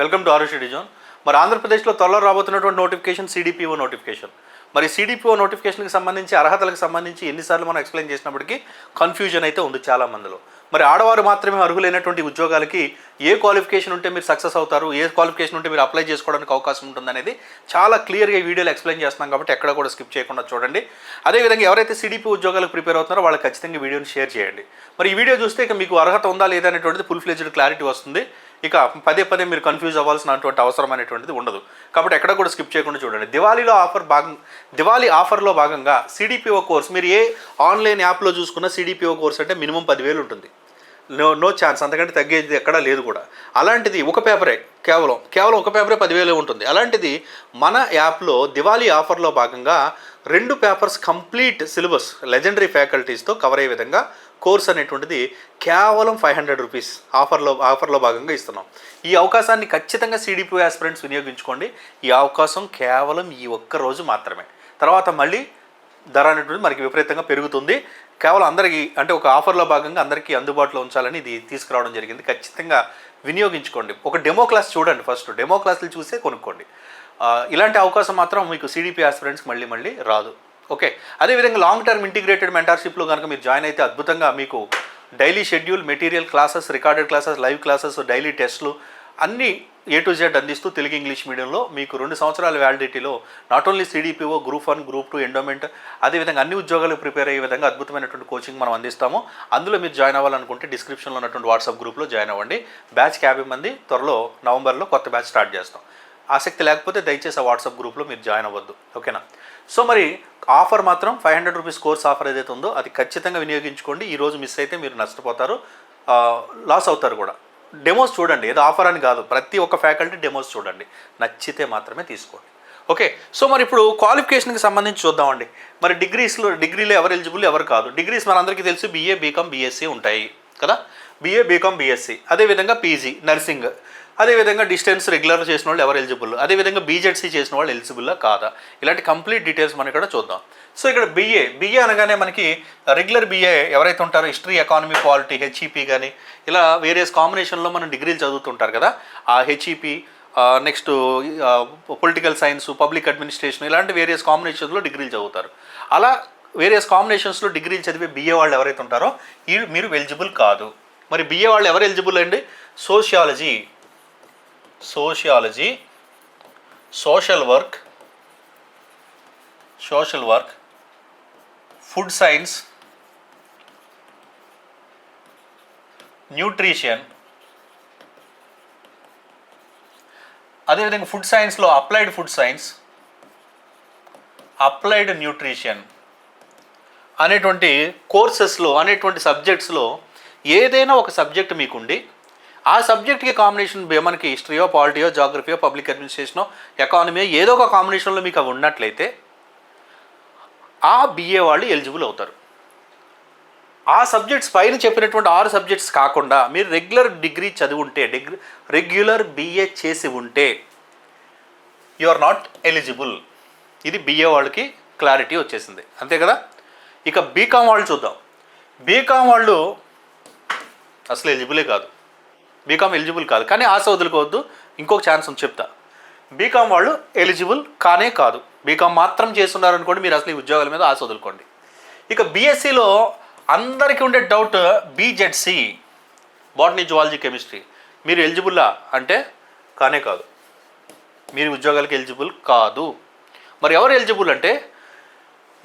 Welcome to Arushi disown మరి ఆంధ్రప్రదేశ్లో త్వరలో రాబోతున్నటువంటి నోటిఫికేషన్ సిడిపిఓ నోటిఫికేషన్. మరి సిడిపిఓ నోటిఫికేషన్కి సంబంధించి అర్హతలకు సంబంధించి ఎన్నిసార్లు మనం ఎక్స్ప్లెయిన్ చేసినప్పటికీ కన్ఫ్యూజన్ అయితే ఉంది చాలా మందిలో. మరి ఆడవారు మాత్రమే అర్హులైనటువంటి ఉద్యోగాలకి ఏ క్వాలిఫికేషన్ ఉంటే మీరు సక్సెస్ అవుతారు ఏ క్వాలిఫికేషన్ ఉంటే మీరు అప్లై చేసుకోవడానికి అవకాశం ఉంటుందనేది చాలా క్లియర్గా ఈ వీడియోలో ఎక్స్ప్లెయిన్ చేస్తున్నాం కాబట్టి ఎక్కడ కూడా స్కిప్ చేయకుండా చూడండి. అదేవిధంగా ఎవరైతే సిడిపి ఉద్యోగాలకు ప్రిపేర్ అవుతున్నారో వాళ్ళు ఖచ్చితంగా వీడియోని షేర్ చేయండి. మరి ఈ వీడియో చూస్తే ఇక మీకు అర్హత ఉందా లేదా అనేటువంటిది ఫుల్ ఫ్లెజ్డ్ క్లారిటీ వస్తుంది. ఇక పదే పదే మీరు కన్ఫ్యూజ్ అవ్వాల్సినటువంటి అవసరం అనేటువంటిది ఉండదు. కాబట్టి ఎక్కడ కూడా స్కిప్ చేయకుండా చూడండి. దివాళీలో ఆఫర్ భాగం దివాళీ ఆఫర్లో భాగంగా సిడిపిఓ కోర్స్ మీరు ఏ ఆన్లైన్ యాప్లో చూసుకున్న సిడిపిఓ కోర్స్ అంటే మినిమం పదివేలు ఉంటుంది. నో నో ఛాన్స్ అంతకంటే తగ్గేది ఎక్కడా లేదు కూడా. అలాంటిది ఒక పేపరే కేవలం కేవలం ఒక పేపరే పదివేలే ఉంటుంది. అలాంటిది మన యాప్లో దివాళీ ఆఫర్లో భాగంగా రెండు పేపర్స్ కంప్లీట్ సిలబస్ లెజెండరీ ఫ్యాకల్టీస్తో కవర్ అయ్యే విధంగా కోర్స్ అనేటువంటిది కేవలం ఫైవ్ హండ్రెడ్ రూపీస్ ఆఫర్లో ఆఫర్లో భాగంగా ఇస్తున్నాం. ఈ అవకాశాన్ని ఖచ్చితంగా సిడిపి ఆస్పిరెంట్స్ వినియోగించుకోండి. ఈ అవకాశం కేవలం ఈ ఒక్క రోజు మాత్రమే. తర్వాత మళ్ళీ ధర అనేటువంటి మనకి విపరీతంగా పెరుగుతుంది. కేవలం అందరికీ అంటే ఒక ఆఫర్లో భాగంగా అందరికీ అందుబాటులో ఉంచాలని ఇది తీసుకురావడం జరిగింది. ఖచ్చితంగా వినియోగించుకోండి. ఒక డెమో క్లాస్ చూడండి ఫస్ట్. డెమో క్లాసులు చూసే కొనుక్కోండి. ఇలాంటి అవకాశం మాత్రం మీకు సిడిపి ఆస్పిరెంట్స్కి మళ్ళీ మళ్ళీ రాదు. ఓకే. అదేవిధంగా లాంగ్ టర్మ్ ఇంటిగ్రేటెడ్ మెంటర్షిప్లో కనుక మీరు జాయిన్ అయితే అద్భుతంగా మీకు daily schedule material classes recorded classes live classes daily టెస్ట్లు అన్నీ ఏ టు జెడ్ అందిస్తూ తెలుగు ఇంగ్లీష్ మీడియంలో మీకు రెండు సంవత్సరాల వ్యాలిడిటీలో not only CDPO group one group two endowment అదేవిధంగా అన్ని ఉద్యోగాలకు ప్రిపేర్ అయ్యే విధంగా అద్భుతమైనటువంటి కోచింగ్ మనం అందిస్తాము. అందులో మీరు జాయిన్ అవ్వాలనుకుంటే డిస్క్రిప్షన్లో ఉన్నటువంటి వాట్సాప్ గ్రూప్లో జాయిన్ అవ్వండి. బ్యాచ్ యాభై మంది త్వరలో నవంబర్లో కొత్త బ్యాచ్ స్టార్ట్ చేస్తాం. ఆసక్తి లేకపోతే దయచేసి ఆ వాట్సాప్ గ్రూప్లో మీరు జాయిన్ అవ్వద్దు. ఓకేనా? సో మరి ఆఫర్ మాత్రం five hundred rupees course offer ఏదైతే ఉందో అది ఖచ్చితంగా వినియోగించుకోండి. ఈ రోజు మిస్ అయితే మీరు నష్టపోతారు. లాస్ అవుతారు కూడా. డెమోస్ చూడండి. ఏదో ఆఫర్ అని కాదు. ప్రతి ఒక్క ఫ్యాకల్టీ డెమోస్ చూడండి. నచ్చితే మాత్రమే తీసుకోండి. ఓకే. సో మరి ఇప్పుడు క్వాలిఫికేషన్కి సంబంధించి చూద్దామండి. మరి డిగ్రీస్లో డిగ్రీలో ఎవరు ఎలిజిబుల్ ఎవరు కాదు. డిగ్రీస్ మనందరికీ తెలుసు బీఏ బీకామ్ బీఎస్సీ ఉంటాయి. కదా? బీఏ బీకామ్ బీఎస్సీ అదేవిధంగా పీజీ నర్సింగ్ అదేవిధంగా డిస్టెన్స్ రెగ్యులర్ చేసిన వాళ్ళు ఎవరు ఎలిజిబుల్ అదేవిధంగా బీజెడ్సీ చేసిన వాళ్ళు ఎలిజిబుల్లా కాదా? ఇలాంటి కంప్లీట్ డీటెయిల్స్ మనం ఇక్కడ చూద్దాం. సో ఇక్కడ బిఏ బిఏ అనగానే మనకి రెగ్యులర్ బిఏ ఎవరైతే ఉంటారో హిస్టరీ ఎకానమీ పాలిటీ హెచ్ఈపీ కానీ ఇలా వేరియస్ కాంబినేషన్లో మనం డిగ్రీలు చదువుతుంటారు కదా? ఆ HEP next political science public administration ఇలాంటి వేరియస్ కాంబినేషన్స్లో డిగ్రీలు చదువుతారు. అలా వేరియస్ కాంబినేషన్స్లో డిగ్రీలు చదివే బిఏ వాళ్ళు ఎవరైతే ఉంటారో ఈ మీరు ఎలిజిబుల్ కాదు. మరి బిఏ వాళ్ళు ఎవరు ఎలిజిబుల్ అండి? Sociology sociology social work social work food science nutrition. అదేవిధంగా ఫుడ్ సైన్స్లో applied food science applied nutrition అనేటువంటి కోర్సెస్లో అనేటువంటి సబ్జెక్ట్స్లో ఏదైనా ఒక సబ్జెక్ట్ మీకుండి ఆ సబ్జెక్ట్కి కాంబినేషన్ మనకి హిస్టరీయో పాలిటీయో జాగ్రఫీయో పబ్లిక్ అడ్మినిస్ట్రేషనో ఎకానమీయో ఏదో ఒక కాంబినేషన్లో మీకు అవి ఉన్నట్లయితే ఆ బిఏ వాళ్ళు ఎలిజిబుల్ అవుతారు. ఆ సబ్జెక్ట్స్ పైన చెప్పినటువంటి ఆరు సబ్జెక్ట్స్ కాకుండా మీరు రెగ్యులర్ డిగ్రీ చదివి ఉంటే డిగ్రీ రెగ్యులర్ బిఏ చేసి ఉంటే యు ఆర్ నాట్ ఎలిజిబుల్ ఇది బిఏ వాళ్ళకి క్లారిటీ వచ్చేసింది. అంతే కదా? ఇక బీకామ్ వాళ్ళు చూద్దాం. బీకామ్ వాళ్ళు అసలు ఎలిజిబులే కాదు. బీకామ్ ఎలిజిబుల్ కాదు. కానీ ఆశ వదులుకోవద్దు. ఇంకొక ఛాన్స్ ఉంది చెప్తా. బీకామ్ వాళ్ళు ఎలిజిబుల్ కానే కాదు. బీకామ్ మాత్రం చేస్తున్నారనుకోండి మీరు అసలు ఈ ఉద్యోగాల మీద ఆశ వదులుకోండి. ఇక బీఎస్సీలో అందరికీ ఉండే doubt BZC botany zoology chemistry మీరు ఎలిజిబుల్లా అంటే కానే కాదు. మీరు ఉద్యోగాలకు ఎలిజిబుల్ కాదు. మరి ఎవరు ఎలిజిబుల్ అంటే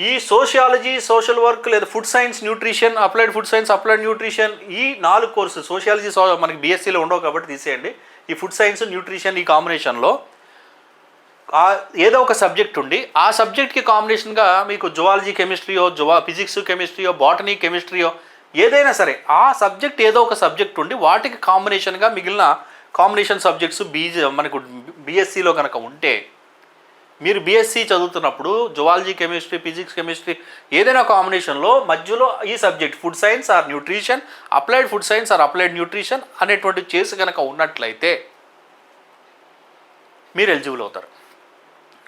ఈ సోషియాలజీ సోషల్ వర్క్ లేదా food science nutrition applied food science applied nutrition ఈ నాలుగు కోర్సు సోషియాలజీ సో మనకి బీఎస్సీలో ఉండవు కాబట్టి తీసేయండి. ఈ ఫుడ్ సైన్స్ న్యూట్రిషన్ ఈ కాంబినేషన్లో ఏదో ఒక సబ్జెక్ట్ ఉండి ఆ సబ్జెక్ట్కి కాంబినేషన్గా మీకు జువాలజీ కెమిస్ట్రీయో జువా ఫిజిక్స్ కెమిస్ట్రీయో బాటనీ కెమిస్ట్రీయో ఏదైనా సరే ఆ సబ్జెక్ట్ ఏదో ఒక సబ్జెక్ట్ ఉండి వాటికి కాంబినేషన్గా మిగిలిన కాంబినేషన్ సబ్జెక్ట్స్ బీజీ మనకు బీఎస్సీలో కనుక ఉంటే మీరు బీఎస్సీ చదువుతున్నప్పుడు జువాలజీ కెమిస్ట్రీ ఫిజిక్స్ కెమిస్ట్రీ ఏదైనా కాంబినేషన్లో మధ్యలో ఈ subject food science or nutrition applied food science or applied nutrition అనేటువంటి చేసి కనుక ఉన్నట్లయితే మీరు ఎలిజిబుల్ అవుతారు.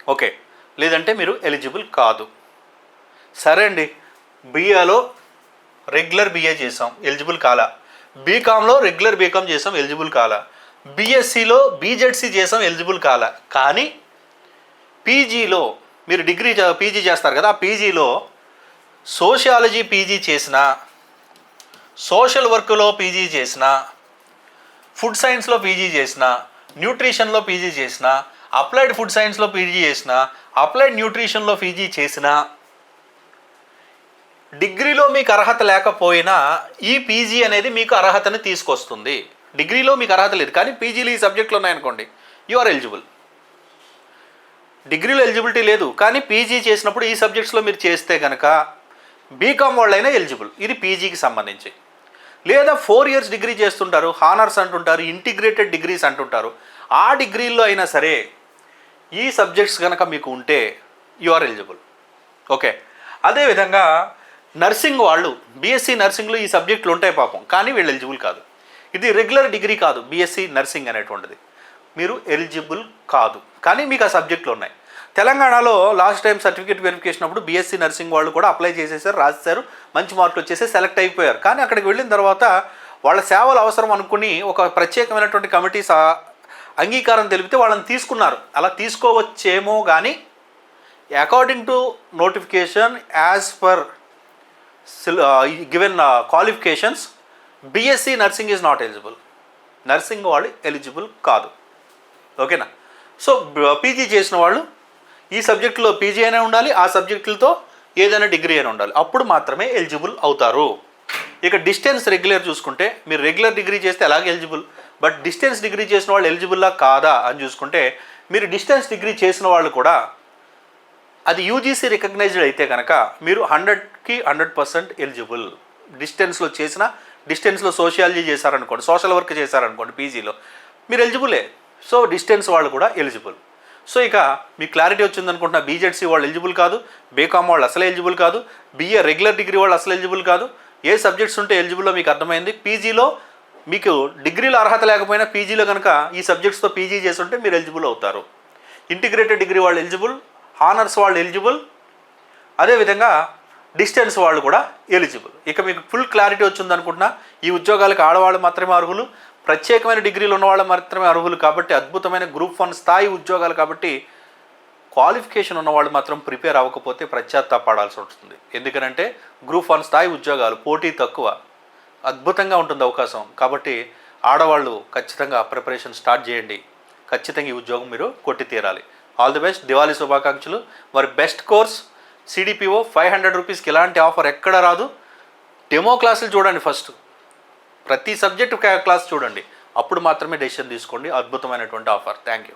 ఓకే. లేదంటే మీరు ఎలిజిబుల్ కాదు. సరే అండి. బీఏలో రెగ్యులర్ బీఏ చేసాం. ఎలిజిబుల్ కాలా. బీకామ్లో రెగ్యులర్ బీకామ్ చేసాం. ఎలిజిబుల్ కాలా. బీఎస్సీలో బీజెడ్సీ చేసాం. ఎలిజిబుల్ కాలా. కానీ పీజీలో మీరు డిగ్రీ పీజీ చేస్తారు కదా ఆ పీజీలో సోషియాలజీ పీజీ చేసిన సోషల్ వర్క్లో పీజీ చేసిన ఫుడ్ సైన్స్లో పీజీ చేసిన న్యూట్రిషన్లో పీజీ చేసిన అప్లైడ్ ఫుడ్ సైన్స్లో పీజీ చేసిన అప్లైడ్ న్యూట్రిషన్లో పీజీ చేసిన డిగ్రీలో మీకు అర్హత లేకపోయినా ఈ పీజీ అనేది మీకు అర్హతని తీసుకొస్తుంది. డిగ్రీలో మీకు అర్హత లేదు. కానీ పీజీలో ఈ సబ్జెక్టులు ఉన్నాయనుకోండి యు ఆర్ ఎలిజిబుల్ డిగ్రీలో ఎలిజిబిలిటీ లేదు. కానీ పీజీ చేసినప్పుడు ఈ సబ్జెక్ట్స్లో మీరు చేస్తే కనుక బీకామ్ వాళ్ళైనా ఎలిజిబుల్. ఇది పీజీకి సంబంధించి. లేదా ఫోర్ ఇయర్స్ డిగ్రీ చేస్తుంటారు హానర్స్ అంటుంటారు ఇంటిగ్రేటెడ్ డిగ్రీస్ అంటుంటారు. ఆ డిగ్రీల్లో అయినా సరే ఈ సబ్జెక్ట్స్ కనుక మీకు ఉంటే యు ఆర్ ఎలిజిబుల్. ఓకే. అదేవిధంగా నర్సింగ్ వాళ్ళు బీఎస్సీ నర్సింగ్లో ఈ సబ్జెక్టులు ఉంటాయి పాపం. కానీ వీళ్ళు ఎలిజిబుల్ కాదు. ఇది రెగ్యులర్ డిగ్రీ కాదు బీఎస్సీ నర్సింగ్ అనేటువంటిది. మీరు ఎలిజిబుల్ కాదు. కానీ మీకు ఆ సబ్జెక్టులు ఉన్నాయి. తెలంగాణలో లాస్ట్ టైం సర్టిఫికేట్ వెరిఫికేషన్ అప్పుడు బీఎస్సీ నర్సింగ్ వాళ్ళు కూడా అప్లై చేసేసారు రాసేసారు మంచి మార్కులు వచ్చేసి సెలెక్ట్ అయిపోయారు. కానీ అక్కడికి వెళ్ళిన తర్వాత వాళ్ళ సేవలు అవసరం అనుకుని ఒక ప్రత్యేకమైనటువంటి కమిటీ సా అంగీకారం తెలిపితే వాళ్ళని తీసుకున్నారు. అలా తీసుకోవచ్చేమో కానీ according to notification as per given qualifications BSc nursing is not eligible nursing వాళ్ళు ఎలిజిబుల్ కాదు. ఓకేనా? సో పీజీ చేసిన వాళ్ళు ఈ సబ్జెక్టులో పీజీ అయినా ఉండాలి ఆ సబ్జెక్టులతో ఏదైనా డిగ్రీ అయినా ఉండాలి. అప్పుడు మాత్రమే ఎలిజిబుల్ అవుతారు. ఇక డిస్టెన్స్ రెగ్యులర్ చూసుకుంటే మీరు రెగ్యులర్ డిగ్రీ చేస్తే అలాగే ఎలిజిబుల్? బట్ డిస్టెన్స్ డిగ్రీ చేసిన వాళ్ళు ఎలిజిబుల్లా కాదా అని చూసుకుంటే మీరు డిస్టెన్స్ డిగ్రీ చేసిన వాళ్ళు కూడా అది యూజీసీ రికగ్నైజ్డ్ అయితే కనుక మీరు హండ్రెడ్కి హండ్రెడ్ పర్సెంట్ ఎలిజిబుల్. డిస్టెన్స్లో చేసిన డిస్టెన్స్లో సోషియాలజీ చేశారనుకోండి సోషల్ వర్క్ చేశారనుకోండి పీజీలో మీరు ఎలిజిబులే. సో డిస్టెన్స్ వాళ్ళు కూడా ఎలిజిబుల్. సో ఇక మీ క్లారిటీ వచ్చింది అనుకుంటున్నా బీజెడ్సీ వాళ్ళు ఎలిజిబుల్ కాదు బీకామ్ వాళ్ళు అసలు ఎలిజిబుల్ కాదు బీఏ రెగ్యులర్ డిగ్రీ వాళ్ళు అసలు ఎలిజిబుల్ కాదు ఏ సబ్జెక్ట్స్ ఉంటే ఎలిజిబుల్లో మీకు అర్థమైంది పీజీలో మీకు డిగ్రీలో అర్హత లేకపోయినా పీజీలో కనుక ఈ సబ్జెక్ట్స్తో పీజీ చేసి ఉంటే మీరు ఎలిజిబుల్ అవుతారు. ఇంటిగ్రేటెడ్ డిగ్రీ వాళ్ళు ఎలిజిబుల్ హానర్స్ వాళ్ళు ఎలిజిబుల్ అదేవిధంగా డిస్టెన్స్ వాళ్ళు కూడా ఎలిజిబుల్. ఇక మీకు ఫుల్ క్లారిటీ వచ్చింది అనుకుంటున్నా ఈ ఉద్యోగాలకు ఆడవాళ్ళు మాత్రమే అర్హులు ప్రత్యేకమైన డిగ్రీలు ఉన్న వాళ్ళు మాత్రమే అర్హులు కాబట్టి అద్భుతమైన గ్రూప్ వన్ స్థాయి ఉద్యోగాలు కాబట్టి క్వాలిఫికేషన్ ఉన్నవాళ్ళు మాత్రం ప్రిపేర్ అవ్వకపోతే పడాల్సి ఉంటుంది. ఎందుకనంటే గ్రూప్ వన్ స్థాయి ఉద్యోగాలు పోటీ తక్కువ అద్భుతంగా ఉంటుంది అవకాశం. కాబట్టి ఆడవాళ్ళు ఖచ్చితంగా ప్రిపరేషన్ స్టార్ట్ చేయండి. ఖచ్చితంగా ఈ ఉద్యోగం మీరు కొట్టి తీరాలి. All the best. దివాళీ శుభాకాంక్షలు. మరి best course CDPO five hundred రూపీస్కి ఎలాంటి ఆఫర్ ఎక్కడ రాదు. డెమో క్లాసులు చూడండి ఫస్ట్. ప్రతి సబ్జెక్టు క్లాస్ చూడండి. అప్పుడు మాత్రమే డెసిషన్ తీసుకోండి. అద్భుతమైనటువంటి ఆఫర్ థ్యాంక్ యూ